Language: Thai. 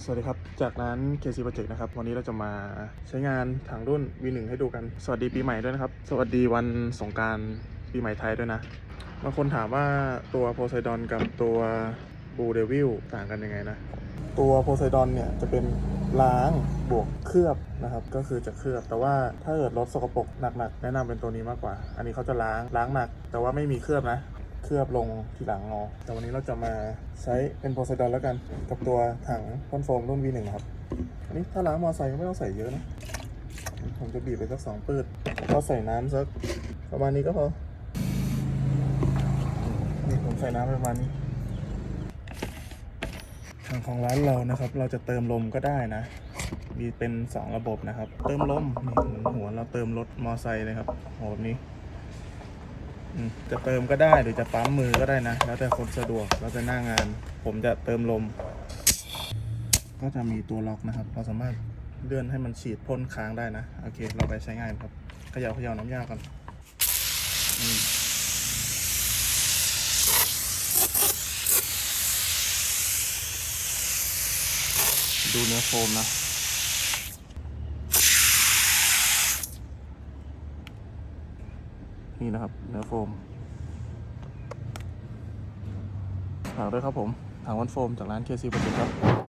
สวัสดีครับ จากร้าน KC Project นะครับ วันนี้เราจะมาใช้งานถังรุ่น V1 ให้ดูกัน สวัสดีปีใหม่ด้วยนะครับ สวัสดีวันสงการปีใหม่ไทยด้วยนะ บางคนถามว่าตัวโพไซดอนกับตัวบูเดวิลต่างกันยังไงนะ ตัวโพไซดอนเนี่ยจะเป็นล้างบวกเคลือบนะครับ ก็คือจะเคลือบ แต่ว่าถ้าเกิดรถสกปรกหนักๆ แนะนำเป็นตัวนี้มากกว่า อันนี้เขาจะล้างล้างหนัก แต่ว่าไม่มีเคลือบนะ เคลือบลงทีหลังงอแต่วันนี้เราจะมาใช้เป็นโพไซดอนแล้วกัน กับตัวถังพ่นโฟมรุ่น V1 นะครับ อันนี้ถ้าล้างมอไซค์ก็ไม่ต้องใส่เยอะนะ ผมจะบีบไปสักสองปืดก็ใส่น้ำสักประมาณนี้ก็พอ นี่ผมใส่น้ำประมาณนี้ทางของร้านเรานะครับ เราจะเติมลมก็ได้นะ มีเป็น 2 ระบบนะครับ เติมลมนี่หัวเราเติมรถมอไซค์เลยครับหัวแบบนี้ จะเติมก็ได้หรือจะปั๊มมือก็ได้นะ แล้วแต่คนสะดวกแล้วแต่หน้างาน ผมจะเติมลม ก็จะมีตัวล็อกนะครับ เราสามารถเลื่อนให้มันฉีดพ่นค้างได้นะ โอเค เราไปใช้งานครับเขย่าเขย่าน้ำยาก่อนอดูเนื้อโฟมนะ นี่นะครับเนื้อโฟมฝากด้วยครับผมถังวันโฟมจากร้านเคซีปฏิครับ